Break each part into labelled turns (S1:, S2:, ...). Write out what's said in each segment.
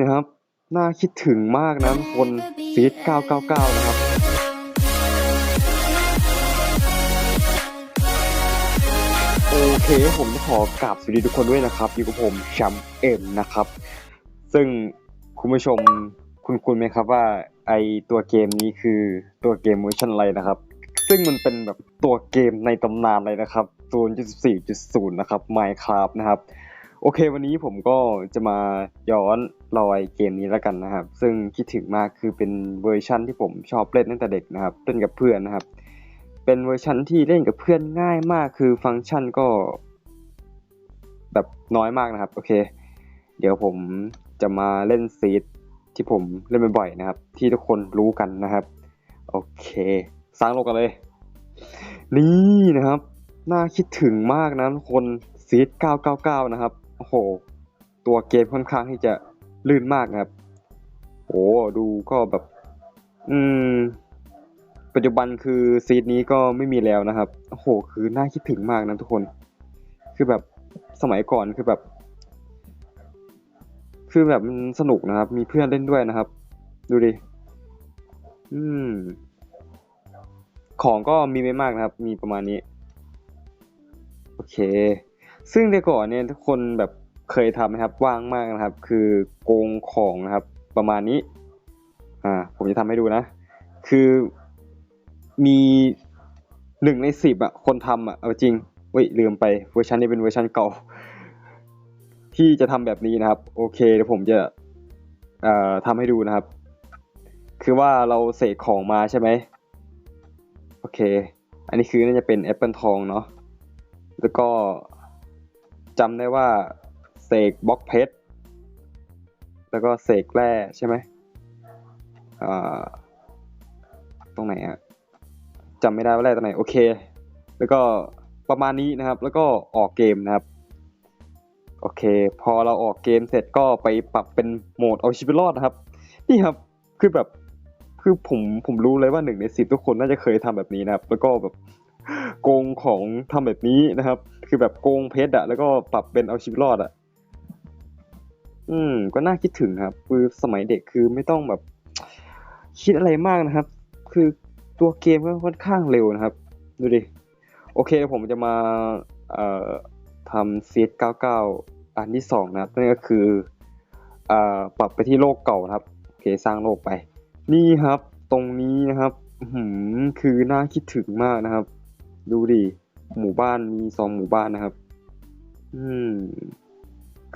S1: นะครับ น่าคิดถึงมากนะคนซีด999 นะครับโอเคผมขอกราบสวัสดีทุกคนด้วยนะครับ อยู่กับผมแชมป์เอ็มนะครับ ซึ่งคุณผู้ชมคุณคุณไหมครับว่าไอตัวเกมนี้คือตัวเกมเวอร์ชันอะไรนะครับ ซึ่งมันเป็นแบบตัวเกมในตำนานเลยนะครับตัว24.0 นะครับ Minecraft นะครับ โอเควันนี้ผมก็จะมาย้อน รอยเกมนี้แล้วกันนะครับ ซึ่งคิดถึงมากคือเป็นเวอร์ชันที่ผมชอบเล่นตั้งแต่เด็กนะครับเล่นกับเพื่อนนะครับ เป็นเวอร์ชันที่เล่นกับเพื่อนง่ายมากคือฟังก์ชันก็ แบบน้อยมากนะครับโอเค เดี๋ยวผมจะมาเล่นซีดที่ผมเล่นบ่อยๆนะครับ ที่ทุกคนรู้กันนะครับ โอเค สร้างโลกกันเลย นี่นะครับ น่าคิดถึงมากนะทุกคนซีด999 นะครับโอ้โห ตัวเกมค่อนข้างที่จะ ลื่นมากครับโอ้ดูก็แบบ อืม ปัจจุบันคือซีดนี้ก็ไม่มีแล้วนะครับโอ้โหคือน่าคิดถึงมากนะทุกคน คือแบบสมัยก่อนคือแบบ คือแบบมันสนุกนะครับ มีเพื่อนเล่นด้วยนะครับ ดูดิ อืม ของก็มีไม่มากนะครับ มีประมาณนี้ โอเค ซึ่งแต่ก่อนเนี่ยทุกคนแบบ เคยทำนะครับว่างมากนะครับ คือโกงของนะครับ ประมาณนี้ อ่า ผมจะทำให้ดูนะ คือมีหนึ่งในสิบอะคนทำอะเอาจริงเว้ยลืมไปเวอร์ชันนี้เป็นเวอร์ชันเก่า ที่จะทำแบบนี้นะครับ โอเคเดี๋ยวผมจะเอ่อทำให้ดูนะครับ คือว่าเราเสกของมาใช่ไหมโอเค อันนี้คือน่าจะเป็นแอปเปิลทองเนาะแล้วก็จำได้ว่า เสกบล็อกเพชรแล้วก็เสกแร่ใช่ไหมอ่าตรงไหนอะจำไม่ได้ว่าแร่ตรงไหนโอเค แล้วก็ประมาณนี้นะครับ แล้วก็ออกเกมนะครับ โอเค พอเราออกเกมเสร็จก็ไปปรับเป็นโหมดเอาชีวิตรอดนะครับ นี่ครับคือแบบคือผมผมรู้เลยว่าหนึ่งในสิบทุกคนน่าจะเคยทำแบบนี้นะครับ แล้วก็แบบโกงของทำแบบนี้นะครับ คือแบบโกงเพชรอะแล้วก็ปรับเป็นเอาชีวิตรอดอะ อืม ก็น่าคิดถึงครับ คือสมัยเด็กคือไม่ต้องแบบ คิดอะไรมากนะครับ คือตัวเกมก็ค่อนข้างเร็วนะครับ ดูดิ โอเคผมจะมาเอ่อทำซีด99 อันที่สองนะครับนั่นก็คือเอ่อปรับไปที่โลกเก่านะครับ โอเคสร้างโลกไป นี่ครับ ตรงนี้นะครับหือคือน่าคิดถึงมากนะครับ ดูดิ หมู่บ้านมีสองหมู่บ้านนะครับ อืม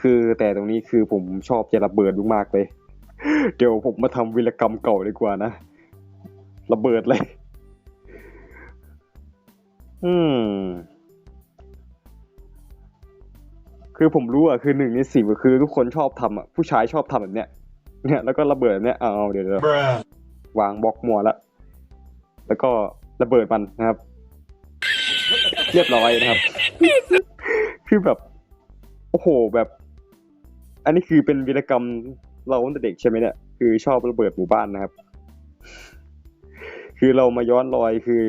S1: คือแต่ตรงนี้คือผมชอบจะระเบิดมากๆเลย เดี๋ยวผมมาทำวิรกรรมเก่าดีกว่านะ ระเบิดเลย อืม คือผมรู้อะคือหนึ่งในสิบอะคือทุกคนชอบทำอะผู้ชายชอบทำแบบเนี้ย เนี่ย แล้วก็ระเบิดแบบเนี้ยเอาเอาเดี๋ยวเดี๋ยว
S2: Bruh.
S1: วางบล็อกมัวแล้วแล้วก็ระเบิดมันนะครับ เรียบร้อยนะครับ คือแบบ โอ้โหแบบ อันนี้คือเป็นวีรกรรมเราตั้งแต่เด็กใช่ไหมเนี่ยคือชอบระเบิดหมู่บ้านนะครับ คือเรามาย้อนรอยคือ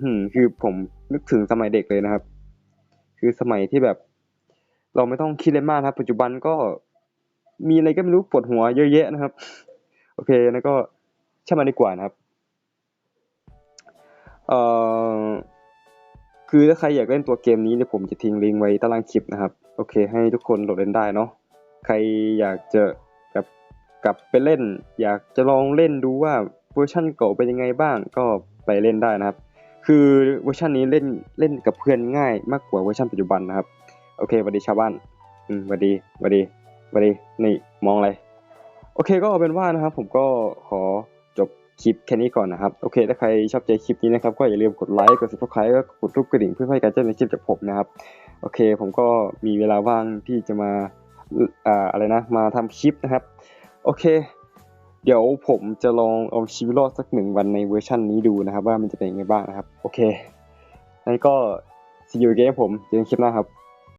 S1: หืม คือผมนึกถึงสมัยเด็กเลยนะครับ คือสมัยที่แบบ เราไม่ต้องคิดอะไรมากครับ ปัจจุบันก็มีอะไรก็ไม่รู้ปวดหัวเยอะแยะนะครับ โอเคแล้วก็ช่างมันดีกว่านะครับ เอ่อคือถ้าใครอยากเล่นตัวเกมนี้เนี่ยผมจะทิ้งลิงก์ไว้ใต้ล่างคลิปนะครับ โอเค ให้ทุกคนโหลดเล่นได้เนาะ ใครอยากจะแบบกลับไปเล่น อยากจะลองเล่นดูว่าเวอร์ชันเก่าเป็นยังไงบ้างก็ไปเล่นได้นะครับ คือเวอร์ชันนี้เล่นเล่นกับเพื่อนง่ายมากกว่าเวอร์ชันปัจจุบันนะครับ โอเคสวัสดีชาวบ้านอืมสวัสดีสวัสดีสวัสดีนี่มองอะไรโอเคก็เอาเป็นว่านะครับ ผมก็ขอจบคลิปแค่นี้ก่อนนะครับ โอเค ถ้าใครชอบใจคลิปนี้นะครับ ก็อย่าลืมกดไลค์ กด subscribe ก็กดรูปกระดิ่งเพื่อให้การแจ้งในคลิปจากผมนะครับ โอเค ผมก็มีเวลาว่างที่จะมา อ่าอะไรนะ มาทำคลิปนะครับ โอเค เดี๋ยวผมจะลองเอาชีวิตรอดสักหนึ่งวันในเวอร์ชันนี้ดูนะครับ ว่ามันจะเป็นยังไงบ้างนะครับ โอเคนั่นก็ see you again ผมเจอกันคลิปหน้าครับ